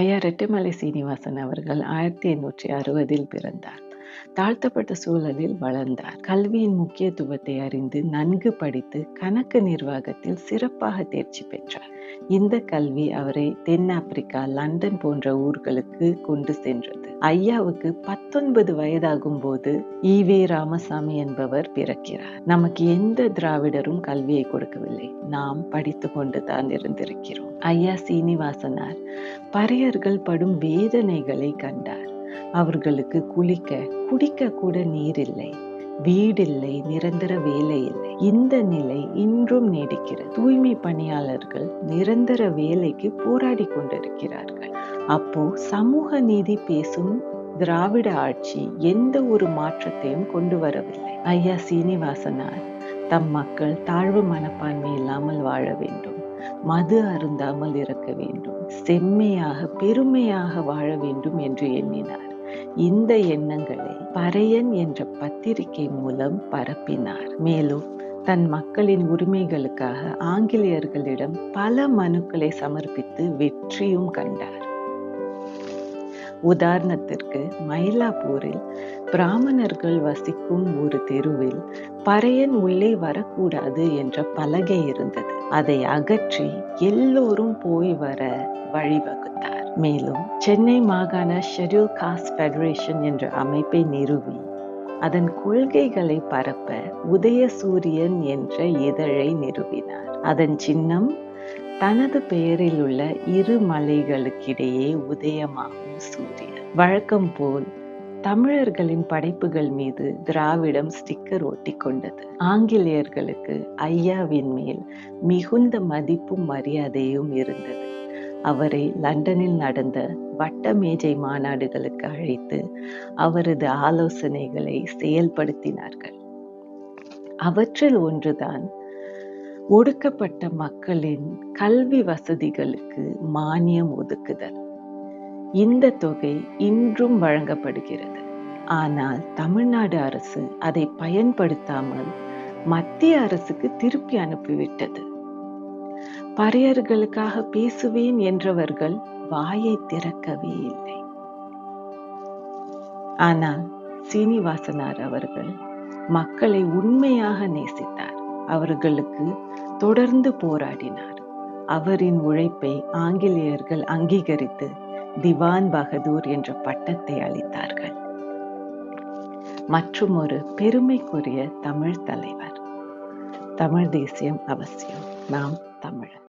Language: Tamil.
ஐயா ரெட்டிமலை சீனிவாசன் அவர்கள் ஆயிரத்தி எண்ணூற்றி அறுபதில் பிறந்தார். தாழ்த்தப்பட்ட சூழலில் வளர்ந்தார். கல்வியின் முக்கியத்துவத்தை அறிந்து நன்கு படித்து கணக்கு நிர்வாகத்தில் சிறப்பாக தேர்ச்சி பெற்றார். இந்த கல்வி அவரை தென்னாப்பிரிக்கா லண்டன் போன்ற ஊர்களுக்கு கொண்டு சென்றது. ஐயாவுக்கு பத்தொன்பது வயதாகும் போது ஈவே ராமசாமி என்பவர் பிறக்கிறார். நமக்கு எந்த திராவிடரும் கல்வியை கொடுக்கவில்லை. நாம் படித்து கொண்டு தான் இருந்திருக்கிறோம். ஐயா சீனிவாசனார் பறையர்கள் படும் வேதனைகளை கண்டார். அவர்களுக்கு குளிக்க குடிக்க கூட நீர் இல்லை வீடில்லை நிரந்தர வேலை இல்லை இந்த நிலை இன்றும் நீடிக்கிறது. தூய்மை பணியாளர்கள் நிரந்தர வேலைக்கு போராடி கொண்டிருக்கிறார்கள். அப்போ சமூக நீதி பேசும் திராவிட ஆட்சி எந்த ஒரு மாற்றத்தையும் கொண்டு வரவில்லை. ஐயா சீனிவாசனார் தம் மக்கள் தாழ்வு மனப்பான்மை இல்லாமல் வாழ வேண்டும். மது அருந்தாமல் இருக்க வேண்டும். செம்மையாக பெருமையாக வாழ வேண்டும் என்று எண்ணினார். இந்த எண்ணங்களை பறையன் என்ற பத்திரிகை மூலம் பரப்பினார். மேலும் தன் மக்களின் உரிமைகளுக்காக ஆங்கிலேயர்களிடம் பல மனுக்களை சமர்ப்பித்து வெற்றியும் கண்டார். உதாரணத்திற்கு மயிலாப்பூரில் பிராமணர்கள் வசிக்கும் ஒரு தெருவில் பறையன் உள்ளே வரக்கூடாது என்ற பலகை இருந்தது. அதை அகற்றி எல்லோரும் போய் வர வழிவகுத்தார். மேலும் சென்னை மாகாண ஷெட்யூல் காஸ்ட் ஃபெடரேஷன் என்ற அமைப்பை நிறுவி அதன் கொள்கைகளை பரப்ப உதயசூரியன் என்ற இதழை நிறுவினார். அதன் சின்னம் தனது பெயரில் உள்ள இரு மலைகளுக்கிடையே உதயமாகும் சூரியன். வழக்கம் போல் தமிழர்களின் படைப்புகள் மீது திராவிடம் ஸ்டிக்கர் ஒட்டி கொண்டது. ஆங்கிலேயர்களுக்கு ஐயாவின் மேல் மிகுந்த மதிப்பும் மரியாதையும் இருந்தது. அவரை லண்டனில் நடந்த வட்ட மேஜை மாநாடுகளுக்கு அழைத்து அவரது ஆலோசனைகளை செயல்படுத்தினார்கள். அவற்றில் ஒன்றுதான் ஒடுக்கப்பட்ட மக்களின் கல்வி வசதிகளுக்கு மானியம் ஒதுக்குதல். இந்த தொகை இன்றும் வழங்கப்படுகிறது. ஆனால் தமிழ்நாடு அரசு அதை பயன்படுத்தாமல் மத்திய அரசுக்கு திருப்பி அனுப்பிவிட்டது. பறையர்களுக்காக பேசுவேன் என்றவர்கள் வாயை திறக்கவே இல்லை. ஆனால் சீனிவாசனார் அவர்கள் மக்களை உண்மையாக நேசித்தார். அவர்களுக்கு தொடர்ந்து போராடினார். அவரின் உழைப்பை ஆங்கிலேயர்கள் அங்கீகரித்து திவான் பகதூர் என்ற பட்டத்தை அளித்தார்கள். மற்றும் ஒரு பெருமைக்குரிய தமிழ் தலைவர். தமிழ் தேசியம் அவசியம். நாம் தமிழர்